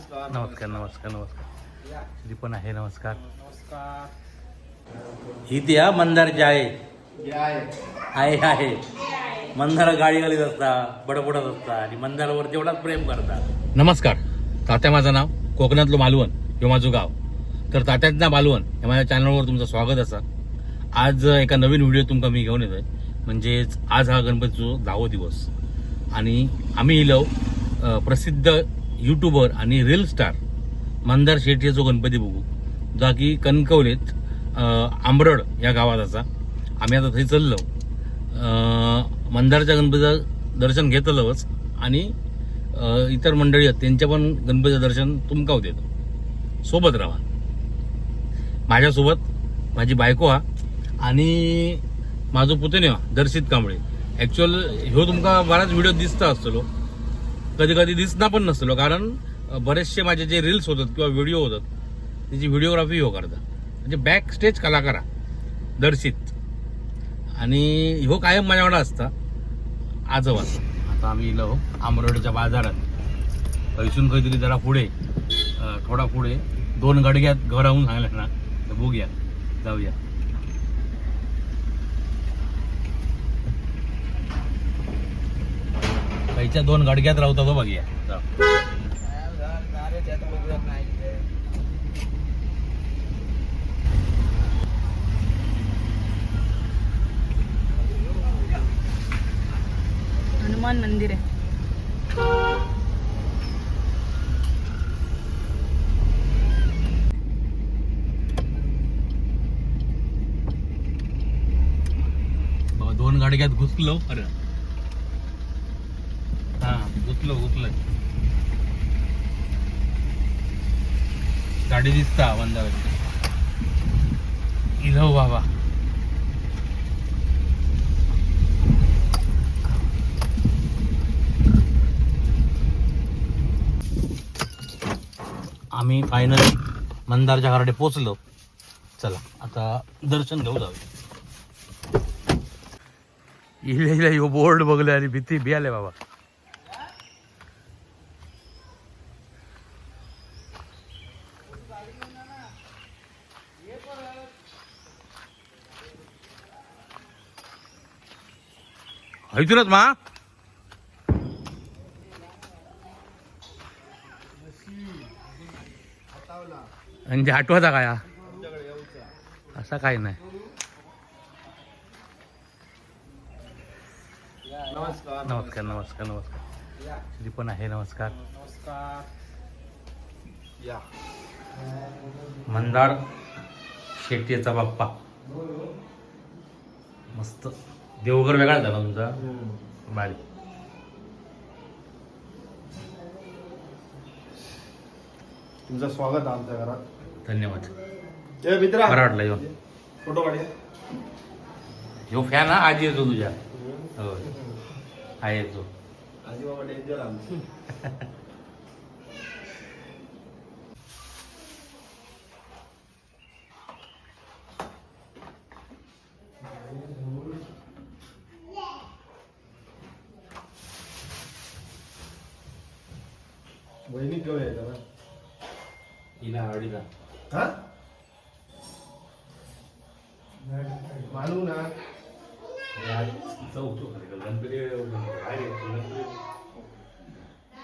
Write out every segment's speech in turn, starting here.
नमस्कार नमस्कार नमस्कार श्री पण आहे नमस्कार. नमस्कार. ही ती हा मंदारची आहे आहे. मंदारा गाडी घालीत असता बडबडत असता आणि मंदारावर तेवढाच प्रेम करतात. नमस्कार. तात्या माझं नाव कोकणातलं मालवण हे माझं गाव. तर तात्याचं नाव मालवण या माझ्या चॅनलवर तुमचं स्वागत असा. आज एका नवीन व्हिडिओ तुमका मी घेऊन येतोय. म्हणजेच आज हा गणपतीचो दहावा दिवस. आणि आम्ही इलो प्रसिद्ध यूट्यूबर आणि रील स्टार मंदार शेट्टी जो गणपती बघू. जो की कणकवलीत आंबरड या गावात असा आम्ही आता थंय चललो. मंदारच्या गणपतीचं दर्शन घेतलंच आणि इतर मंडळी आहेत त्यांच्या पण गणपतीचं दर्शन तुमका देतो. सोबत राहा. माझ्यासोबत माझी बायको हा. आणि माझं पुतणे हा दर्शित कांबळे. ॲक्च्युअल ह्यो तुमका बराच व्हिडिओ दिसता असतो कधी कधी दिसणार पण नसलो कारण बरेचसे माझे जे रील्स होतात किंवा व्हिडिओ होतात त्याची व्हिडिओग्राफी हो करता म्हणजे बॅक स्टेज कलाकार दर्शित. आणि ह्यो कायम माझ्याकडे असता. आजोबाच आता आम्ही इलो आंबरोडच्या बाजारात. पैसून काहीतरी जरा पुढे थोडा पुढे दोन गडग्यात घराहून राहून सांगलं ना तर बघूया. जाऊया. खायच्या दोन गडग्यात राहता तो बघूया. हनुमान मंदिर आहे. दोन गाडग्यात घुसलो. अरे. हा घुसलो गाडी दिसता मंदाराची इलो हो बाबा. आम्ही फायनली मंदारच्या घराडे पोचलो चला आता दर्शन घेऊ जाऊ इले इले यो बोर्ड बघले आणि भीती भियाले बाबा. हैतूनच मा. म्हणजे आठवता काय? असा काय नाही. नमस्कार. नमस्कार नमस्कार नमस्कार. श्री पण आहे नमस्कार. नमस्कार. मंदार शेट्टीचा बाप्पा. मस्त. देवघर वेगळा झाला तुमचा? भारी. तुमचं स्वागत आहे आमच्या घरात. धन्यवाद. ए मित्रा. बरं वाटलं यो. फोटो काढूया. ह्यो फॅन हा आजी येतो तुझ्या. हो आहे येतो. आजी बाबा डेंजर आमची वहिनी केव्हा येतात ना हिला आवडीला हा मानू ना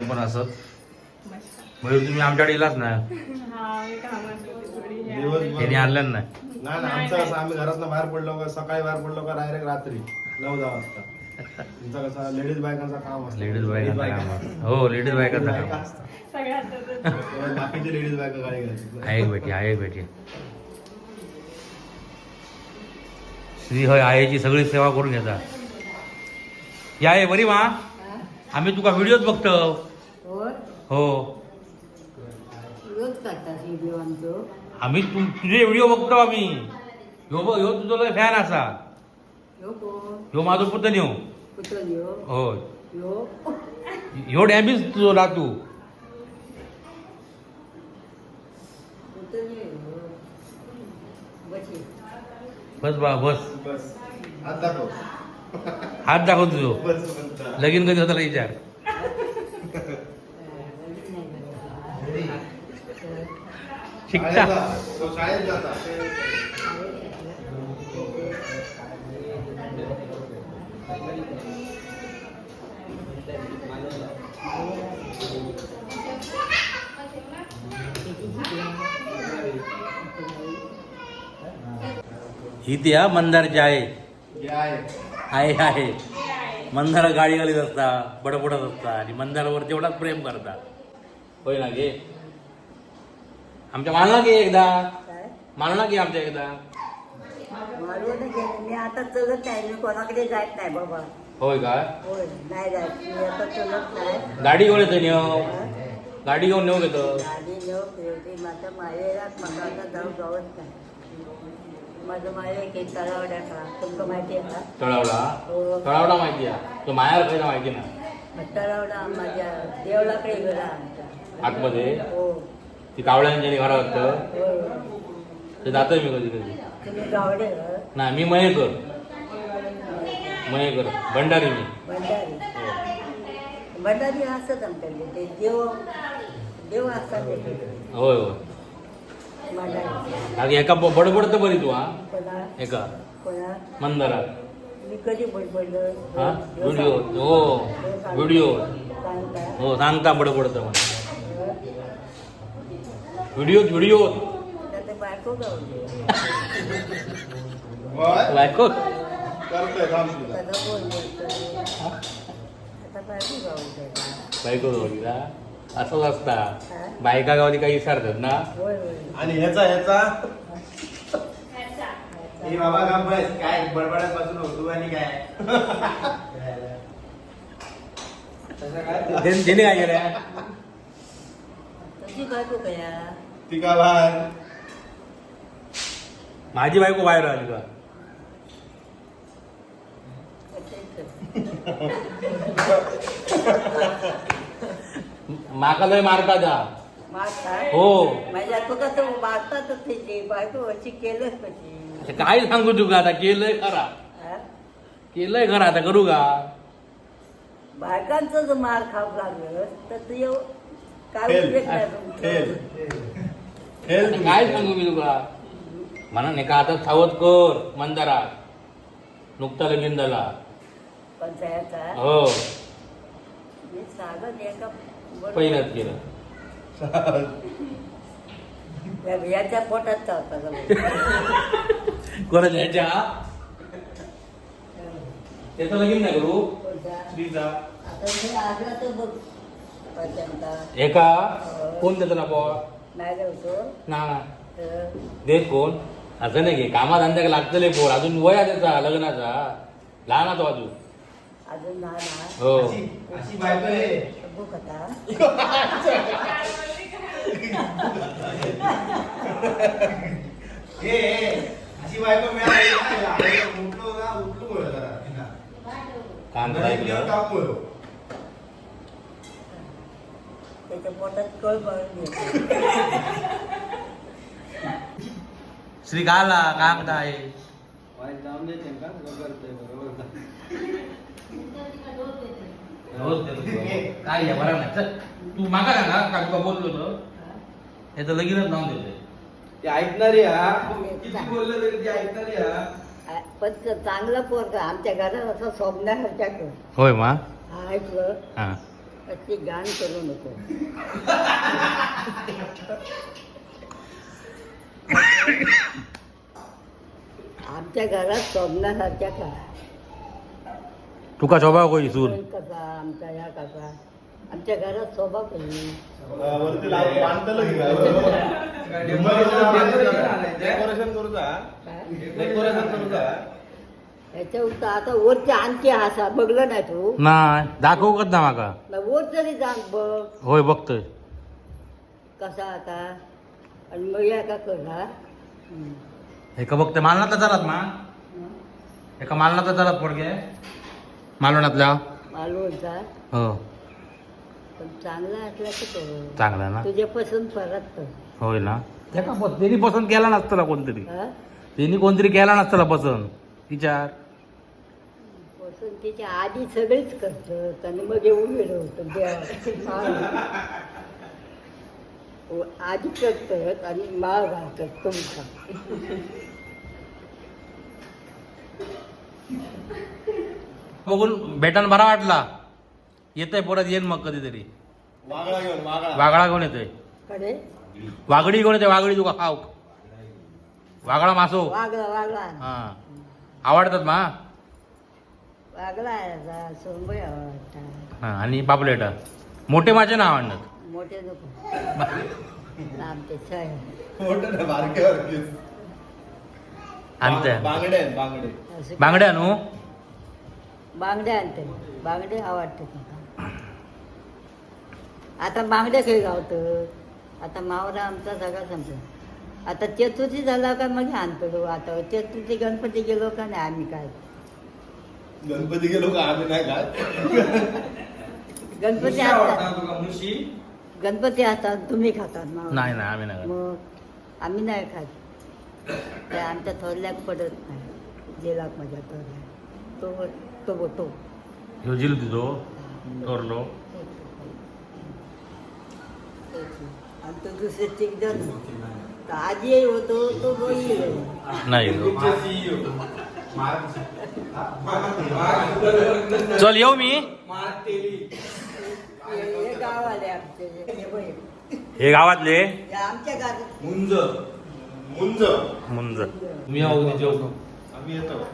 पण असत मयूर तुम्ही आमच्याकडे येलाच ना? त्यांनी आणलं ना? नाही ना आमचं कसं आम्ही घरातनं बाहेर पडलो का सकाळी बाहेर पडलो का डायरेक्ट रात्री नऊ दहा वाजता. तुमचा कसा लेडीज बायकांचा काम असतं. लेडीज बायकांचा काम असतं. हो लेडीज बायकांचा काम. बायका असतं. तेव्हा बाकीचे लेडीज बायका गाडी घ्यायची. आहे एक बेटी आहे एक बेटी. श्री होय आईची सगळी सेवा करून घेतात या आहे बरी मा. आम्ही तुका व्हिडिओच बघतो. होय? हो. रोज काढतात व्हिडिओ आमचो. आम्ही तु तुझे व्हिडिओ बघतो आम्ही. ह्यो ब- ह्यो तुझो फॅन असा. ह्यो कोण? ह्यो माझो पुतण ह्यो कुठं ह्यो होय. ह्यो ह्यो डॅमेज तुझो नातू कुठं बशी बस बा बस. बस. हात दाखव हात दाखव तुझो लगीन कधी होता विचार. शिकता. ही ती मंदारची आहे हे आहे आहे. मंदारा गाडी घालीत असता बडबडत असता आणि मंदारावर तेवढाच प्रेम करता होय ना गे? आमच्या मानला की एकदा? मानला की आमच्या एकदा? गेले मी आता चलत नाही मी कोणाकडे जात नाही बाबा. होय का? होय नाही जात. मी आता चलत नाही. गाडी घेऊन येतो नेव? गाडी घेऊन नेऊ घेतो. गाडी नेऊ फिरते माझ्या जाऊ जावत नाही. माझं एक का? तुमचं माहिती आहे का? तळावला हो. तळावला माहिती आहे. तो माहिती ना. तळावडा माझ्या देवळाकडे आमच्या. आतमध्ये? हो. ती कावळ्यांच्या घरात होतं. हो. ते जातोय मी कधी कधी. तुम्ही गावडे हं? ना मी मयेकर. मयेकर. भंडारी मी. भंडारी. भंडारी असतात आमच्याकडे. ते देव देव असतात ते. होय होय. अगं एका ब- बडबडतं बरी तू हा? कोणा एका? कोणा मंदारा मी कधी बडबडलं? हा? व्हिडिओ. हो व्हिडिओ. सांगता. हो सांगता बडबडतं म्हणा. हं? व्हिडिओ. व्हिडिओ त्यात बायको गावली होय बायको? करतोय थांब तुझा कसा बोल बोलतो आता बायको गावली बायको असंच असता? बायका गावली काही विचारतात ना? होय होय. आणि ह्याचा ह्याचा? ही बाबा का बस. काय बडबडत बसून होतो आणि काय? त्याने काय केलं तशी बायको कया? ती का बाहेर? माझी बायको बाहेर आली का? माका लय मारता जा मारतात हो. माझ्या तो कसं मारतातच त्याची बायको अशी केलंच कशी? आता काय सांगू तुका आता? केलंय खरा. हा? केलंय खरा आता करू का? बायकांचं जर मार खाप लागलं तर ते येऊ- काय फेल. उपयोग नाही तुमचं. फेल. फेल. आता काय सांगू मी तुका म्हणा नाही का आता सावध कर मंदारा. नुकता लगीन झाला पंचायतचा हो. मी सांगत एका पहिलंच केलं या- याच्या पोटात चालता कोणाच्या? ह्याच्या त्याचं लगीन नाही करू? स्त्रीचा आता मी आजला तर बघ. एका? कोण देतो ना पोळ? नाही जाऊतो ना. तर? देत कोण? असं नाही की कामात धंद्याक लागतले पोर अजून वय आहे त्याचा लग्नाचा. लहान आहे तो अजून. अजून. हो. अशी बायको आहे. बघू कथा हे हे, अशी बायको मिळाली ना, आईला उठलो ना उठलो होय जरा तिला. कान जरा एक दिवस ऐकलं टाकू होय. त्याच्या पोटात कळ पळून येते श्री गाला कागदा आहे काय बरं नाही. तू मागा ना का तुका बोललो तो याचं लगीनच नाव देतोय. ती ऐकणारी हा किती बोललं तरी ती ऐकणारी हा पण ते चांगलं पोरगा आमच्या घरात असं सोबण्यासारख्या कर होय मा? हा ऐकलं? हा. अशी गाण करू नको. आमच्या घरात सोबण्यासारख्या का? तुका स्वभाव कोई सून? कसा आमच्या या कसा? आमच्या घरात की डेकोरेशन करूचा याच्यावर तर आता वरचे आणखी हसा बघलं नाही तू? नाही दाखवू ना माका ना वर तरी जाण बघ. होय बघतोय. कसा आता? आणि मग या का कर हा. एका बघतोय. मालनातला चालत मा एका मालनातला चालत पडगे मालवणातल्या मालवणचा. हो. पण चांगला असला. चांगला ना? परत होय ना? त्याका प- त्यांनी पसंत केला नसताना कोणतरी. हा? त्यांनी कोणतरी केला नसताना पसंत. विचार. पसंतीच्या आधी सगळीच करतात आणि मग येऊन मिळवतं देवा. आधी करतात आणि माळ घालतात तुमचा. बघून भेटान बरा वाटला. येतोय परत येईन मग कधीतरी. वागळा घेऊन वागळा. वागळा घेऊन येतोय. कडे? वागडी घेऊन येते वागडी तुका खाऊ वागळा मासो. वागला वागला हा. आवडतात मा? वागला आहे आता, सोंबई आवडतात हा आणि पापलेट. मोठे मासे ना आवडतात मोठे नको. आमचे छय मोठं नाही, बारके बारकेच. आणते बांग- बांगडे आहेत बांगडे. असे बांगड्या आणू? बांगडे आणते. बांगडे आवडते मला. आता बांगडे खंय गावत. आता मावरा आमचा सगळा संपला. आता चतुर्थी झाला का मग आणतो आता चतुर्थी गणपती गेलो का नाही आम्ही काय? गणपती गेलो का आम्ही नाही काय? गणपती असतात गणपती असतात तुम्ही खातात मावरा. नाही नाही आम्ही नाही खात. मग आम्ही नाही खात. ते आमच्या थोरल्याक पडत नाही. जेलाक माझ्या थोरल्या तो तो तो ह्यो जिल तिथो थोरलो. आणि तो दुसरे जण तर आजी होतो तो बोई नाही. चल येऊ मी. हे गाव आले आमचे हे बघ. हे गावातले? हे आमच्या गावात. मुंज. मुंज. मुंज. मी येऊ आम्ही येतो.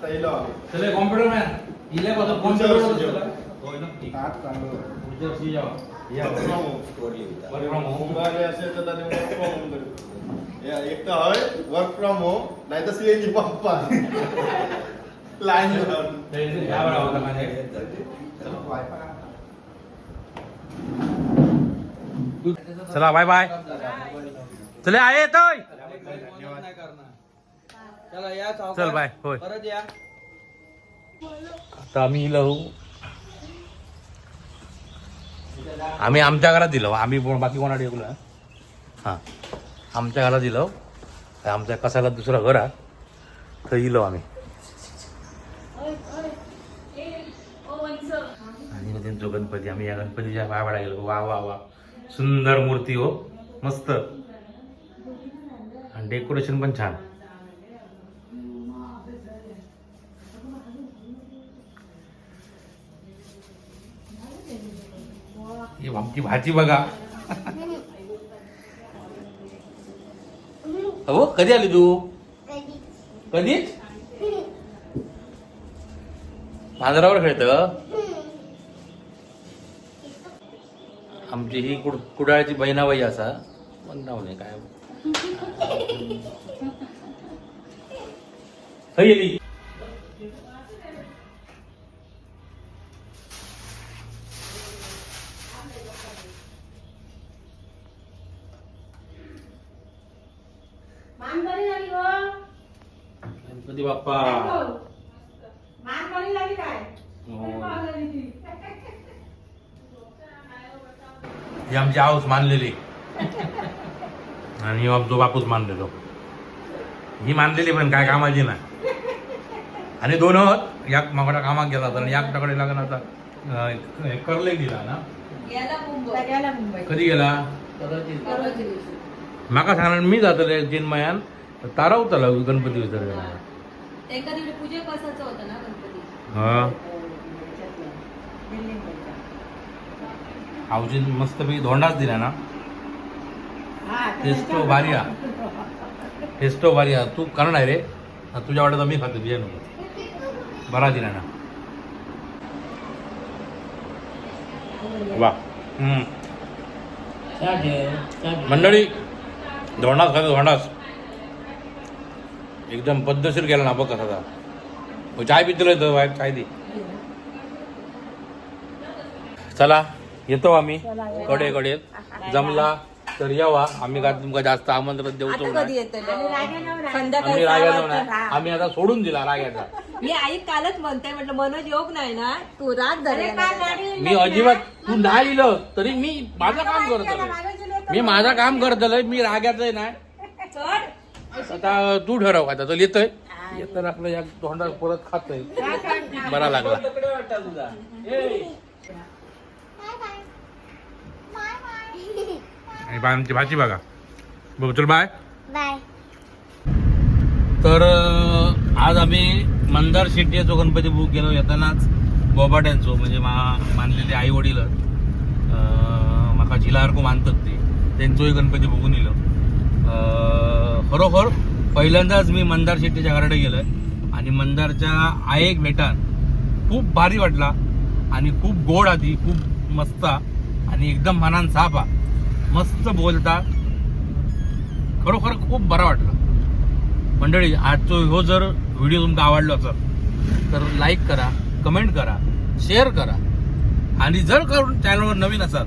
आता येलो आम्ही चले कॉम्प्युटर मॅन इले कसं पुढच्या वर्षी जेवू. होय नक्की ताट चांगलं. पुढच्या वर्षी जेवा या Work from home. Work from home. मुंबईला असेल तर त्यांनी work from home करू. या, एक तर हय वर्क फ्रॉम होम नाही तर सीएनजी पप्पा लाईन या बरं होता माझ्या चला बाय बाय चले आहे येतोय चल बाय होय. आता आम्ही इलो आम्ही आमच्या घरात दिलो आम्ही बाकी कोणा ठेवलं हां. आमच्या घरात दिलो. आमच्या कसाला दुसरं घर आहे. थंय इलो आम्ही. आणि मग त्यांचा गणपती आम्ही या गणपतीच्या पडा गेलो. वा वा वा. सुंदर मूर्ती हो. मस्त. आणि डेकोरेशन पण छान. ही आमची भाजी बघा हो कधी आली तू कधीच मांजरावर खेळत आमची ही कुड कुडाळची बहिणाबाई असा पण नाव नाही काय खय गेली गणपती बाप्पा हो. ही आमची आऊस मानलेली. आणि तो बापूस मानलेलो. ही मानलेली पण काय कामाची नाही आणि दोन याक मागडा कामाक गेला होता आणि याकटाकडे लागून आता करले दिला ना. कधी गेला? माका सांगणार मी जातले जिनमयान. तारावताला गणपती विसर्जन एका दिवशी पूजे बसायचं होतं ना गणपती? हा. आवजी मस्तपैकी धोंडाच दिला ना? टेस्टो भारी हा टेस्टो भारी हा तू करणार रे. तुझ्या वाटत मी खातो बिया नको बरा दिला ना. वा. हम्म. मंडळी धोंडाच खातो धोंडाच. एकदम पद्धतशीर गेला ना बघ कसा मग चाय पितलं तर बाहेर चाय दे. चला येतो आम्ही. कडे कडे. जमला तर यावा. आम्ही का तुमका जास्त आमंत्रण देऊचो नाही. आम्ही राग्याचो नाही. आम्ही आता सोडून दिला राग्याचा मी आई कालच म्हणते म्हटलं मनोज योग नाही ना तू राग धरला मी अजिबात तू नाही लिहिलं तरी मी माझं काम करतो मी माझं काम करतलंय मी राग्याचं नाही आता तू ठरव आता तर येतोय येतं आपलं या तोंडात परत खातोय. बरा लागला. आणि बा आमची भाजी बघा. बघ चल बाय. बाय. तर अं, आज आम्ही मंदार शेट्टीचो गणपती बुक केलो. येतानाच बोबाट्यांचो म्हणजे मा मानलेले आई वडील म्हाका झिलासारको मानतात ते. त्यांचोय गणपती बघून येलो अं, खरोखर पहिल्यांदाच मी मंदार शेट्टीच्या घराकडे गेलोय. आणि मंदारच्या आयेक भेटान. खूप भारी वाटला. आणि खूप गोड आधी खूप मस्त. आणि एकदम मनान साफा. मस्त बोलता. खरोखर खूप बरा वाटला. मंडळी आजचो हो जर व्हिडिओ तुमका आवडलो असेल तर लाईक करा कमेंट करा शेअर करा. आणि जर करून चॅनलवर नवीन असाल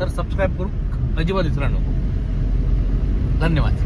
तर सबस्क्राईब करू. अजिबात विसरा नको. धन्यवाद.